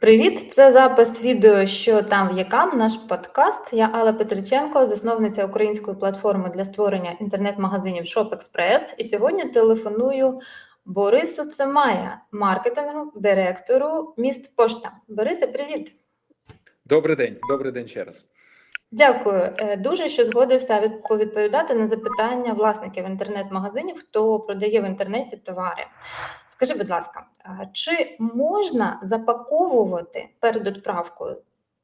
Привіт! Це запис відео, що там в якам наш подкаст. Я Алла Петриченко, засновниця української платформи для створення інтернет-магазинів ShopExpress. І сьогодні телефоную Борису Цемая, маркетингу, директору міст Пошта. Борисе, привіт! Добрий день, добрий день ще раз. Дякую Е, дуже, що згодився відповідати на запитання власників інтернет-магазинів, хто продає в інтернеті товари. Скажи, будь ласка, чи можна запаковувати перед відправкою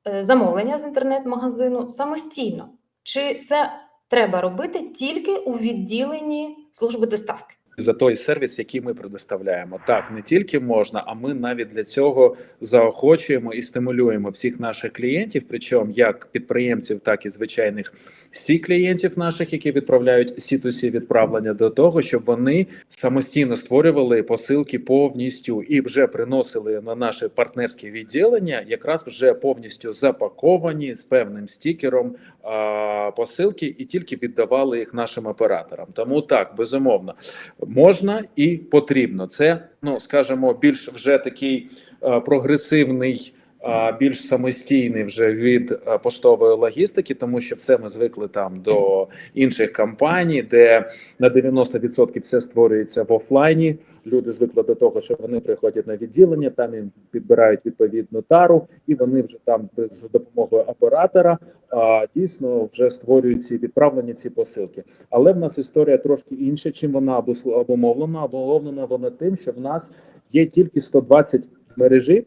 е, замовлення з інтернет-магазину самостійно? Чи це треба робити тільки у відділенні служби доставки? За той сервіс, який ми предоставляємо, так не тільки можна, а ми навіть для цього заохочуємо і стимулюємо всіх наших клієнтів, причому як підприємців, так і звичайних сі клієнтів наших, які відправляють сі відправлення до того, щоб вони самостійно створювали посилки повністю і вже приносили на наше партнерське відділення, якраз вже повністю запаковані з певним стікером посилки, і тільки віддавали їх нашим операторам. Тому так безумовно можна і потрібно. Це ну скажімо, більш вже такий е, прогресивний. Більш самостійний вже від е, поштової логістики, тому що все ми звикли там до інших компаній, де на 90% все створюється в офлайні. Люди звикли до того, що вони приходять на відділення, там їм підбирають відповідну тару, і вони вже там без допомогою оператора а, дійсно вже створюють ці відправлені ці посилки. Але в нас історія трошки інша, чим вона обумовлена. Обумовлена вона тим, що в нас є тільки 120 мережі,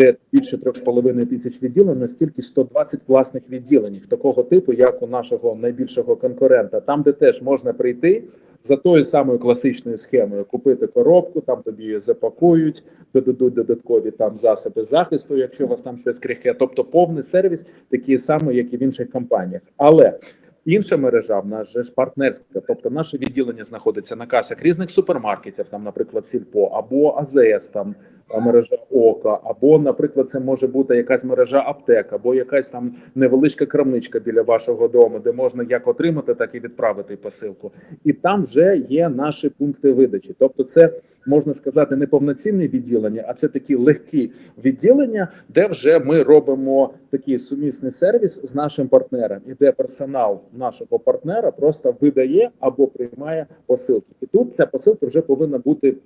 де більше 3,5 тисяч відділень, настільки 120 власних відділень, такого типу, як у нашого найбільшого конкурента, там, де теж можна прийти за тою самою класичною схемою, купити коробку, там тобі її запакують, додадуть додаткові там засоби захисту, якщо у вас там щось крихке, тобто повний сервіс, такий самий, як і в інших компаніях. Але Інша мережа в нас же ж партнерська, тобто наше відділення знаходиться на касах різних супермаркетів, там, наприклад, Сільпо або АЗС, там мережа Ока, або, наприклад, це може бути якась мережа аптек, або якась там невеличка крамничка біля вашого дому, де можна як отримати, так і відправити посилку. І там вже є наші пункти видачі. Тобто, це можна сказати не повноцінне відділення, а це такі легкі відділення, де вже ми робимо такий сумісний сервіс з нашим партнером, і де персонал нашого партнера просто видає або приймає посилки. І тут ця посилка вже повинна бути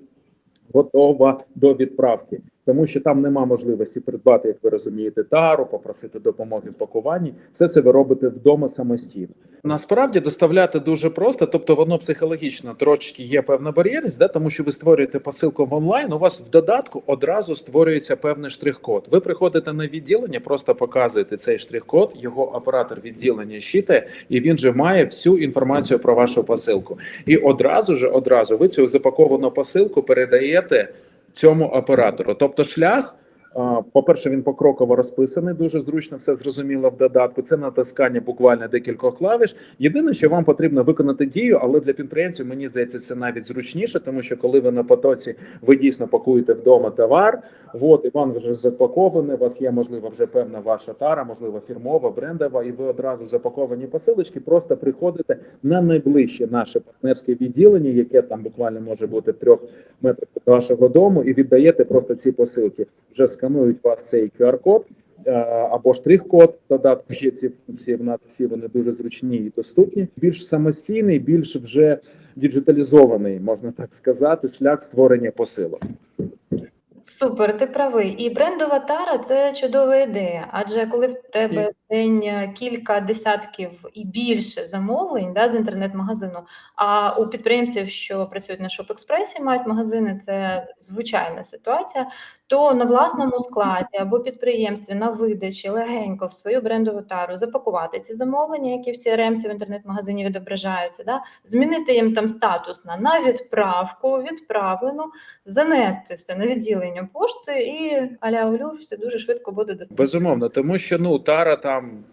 готова до відправки, тому що там нема можливості придбати, як ви розумієте, тару, попросити допомоги в пакуванні. Все це ви робите вдома самостійно. Насправді доставляти дуже просто, тобто воно психологічно трошки є певна бар'єрність, да, тому що ви створюєте посилку в онлайн. У вас в додатку одразу створюється певний штрих-код. Ви приходите на відділення, просто показуєте цей штрих-код. Його оператор відділення щитає, і він же має всю інформацію про вашу посилку. І одразу ж, одразу ви цю запаковану посилку передаєте цьому оператору. Тобто, шлях. По-перше, він покроково розписаний, дуже зручно, все зрозуміло в додатку. Це натискання буквально декількох клавіш. Єдине, що вам потрібно виконати дію, але для підприємців мені здається, це навіть зручніше, тому що коли ви на потоці, ви дійсно пакуєте вдома товар. От і вам вже запаковане. У вас є можливо вже певна ваша тара, можливо, фірмова, брендова, і ви одразу запаковані посилочки. Просто приходите на найближче наше партнерське відділення, яке там буквально може бути в трьох метрах від вашого дому, і віддаєте просто ці посилки. Вже сканують вас цей QR-код. е, Або штрих-код додатку є ці функції. В нас всі вони дуже зручні і доступні. Більш самостійний, більш вже діджиталізований, можна так сказати, шлях створення посилок. Супер, ти правий. І брендова тара це чудова ідея. Адже коли в тебе в день е, кілька десятків і більше замовлень да, з інтернет-магазину, а у підприємців, що працюють на Шоп-Експресі, мають магазини, це звичайна ситуація, то на власному складі або підприємстві на видачі легенько в свою брендову тару запакувати ці замовлення, які в CRM в інтернет-магазині відображаються, да, змінити їм там статус на, на відправку, відправлену, занести все на відділення пошти і аля улю все дуже швидко буде доступно. Безумовно, тому що ну тара там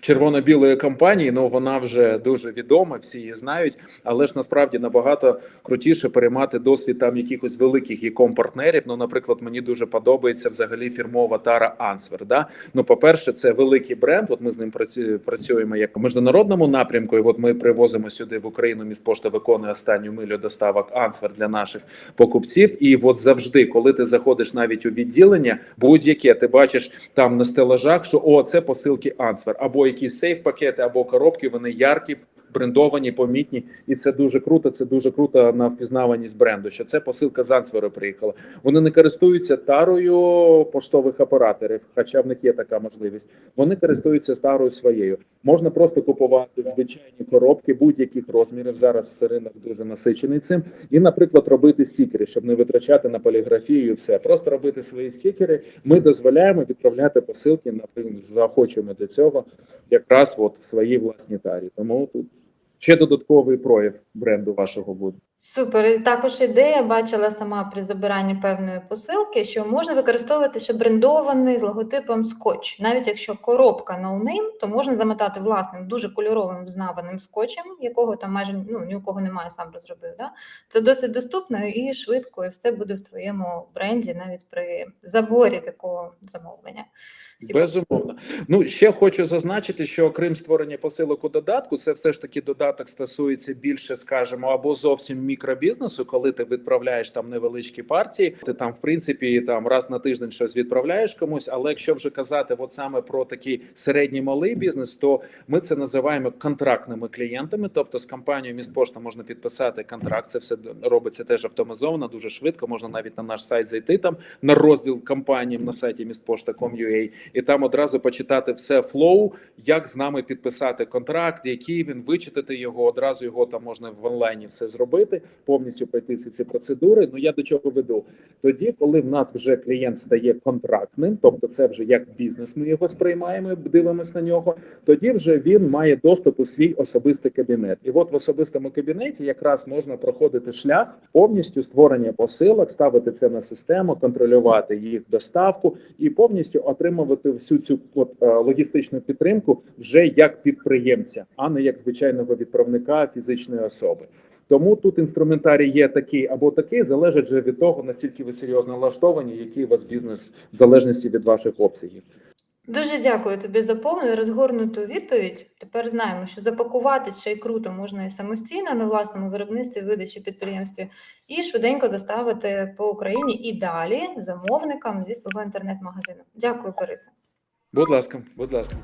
червоно-білої компанії, ну вона вже дуже відома, всі її знають. Але ж насправді набагато крутіше переймати досвід там якихось великих іком партнерів. Ну, наприклад, мені дуже подобається взагалі фірмова тара Answer. Да? Ну, по-перше, це великий бренд. От ми з ним працю- працюємо як в міжнародному напрямку. І от ми привозимо сюди в Україну. Міськпошта виконує останню милю доставок Answer для наших покупців. І от завжди, коли ти заходиш навіть у відділення, будь-яке ти бачиш там на стелажах, що о, це посилки Answer, або якісь сейф-пакети, або коробки. Вони яркі. Брендовані, помітні, і це дуже круто. Це дуже круто на впізнаваність бренду. Що це посилка з приїхала. Вони не користуються тарою поштових операторів, хоча в них є така можливість. Вони користуються старою своєю. Можна просто купувати звичайні коробки будь-яких розмірів. Зараз ринок дуже насичений цим. І, наприклад, робити стікери, щоб не витрачати на поліграфію. Все просто робити свої стікери. Ми дозволяємо відправляти посилки. Наприклад, заохочуємо до цього якраз от в своїй власній тарі. Тому тут ще додатковий прояв бренду вашого буде. Супер. І також ідея бачила сама при забиранні певної посилки, що можна використовувати ще брендований з логотипом скотч. Навіть якщо коробка ноунейм, то можна замотати власним дуже кольоровим взнаваним скотчем, якого там майже ну, ні у кого немає, сам розробив. Да? Це досить доступно і швидко, і все буде в твоєму бренді, навіть при заборі такого замовлення. Безумовно. Ну ще хочу зазначити, що окрім створення посилок у додатку, це все ж таки додаток стосується більше, скажімо, або зовсім мікробізнесу, коли ти відправляєш там невеличкі партії. Ти там, в принципі, там раз на тиждень щось відправляєш комусь. Але якщо вже казати, от саме про такий середній малий бізнес, то ми це називаємо контрактними клієнтами. Тобто з компанією Міськпошта можна підписати контракт. Це все робиться теж автоматизовано, дуже швидко. Можна навіть на наш сайт зайти там на розділ компаніям на сайті міськпошта.com.ua і там одразу почитати все флоу, як з нами підписати контракт, який він вичитати його. Одразу його там можна в онлайні все зробити, повністю пройти всі ці процедури. Ну я до чого веду? Тоді, коли в нас вже клієнт стає контрактним, тобто це вже як бізнес, ми його сприймаємо, дивимося на нього. Тоді вже він має доступ у свій особистий кабінет. І от в особистому кабінеті якраз можна проходити шлях повністю створення посилок, ставити це на систему, контролювати їх доставку і повністю отримувати всю цю от е, логістичну підтримку вже як підприємця, а не як звичайного відправника фізичної особи. Тому тут інструментарій є такий або такий, залежить вже від того, наскільки ви серйозно налаштовані, який у вас бізнес в залежності від ваших обсягів. Дуже дякую тобі за повну розгорнуту відповідь. Тепер знаємо, що запакувати ще й круто можна і самостійно на власному виробництві, видачі підприємстві, і швиденько доставити по Україні і далі замовникам зі свого інтернет-магазину. Дякую, Бориса. Будь ласка, будь ласка.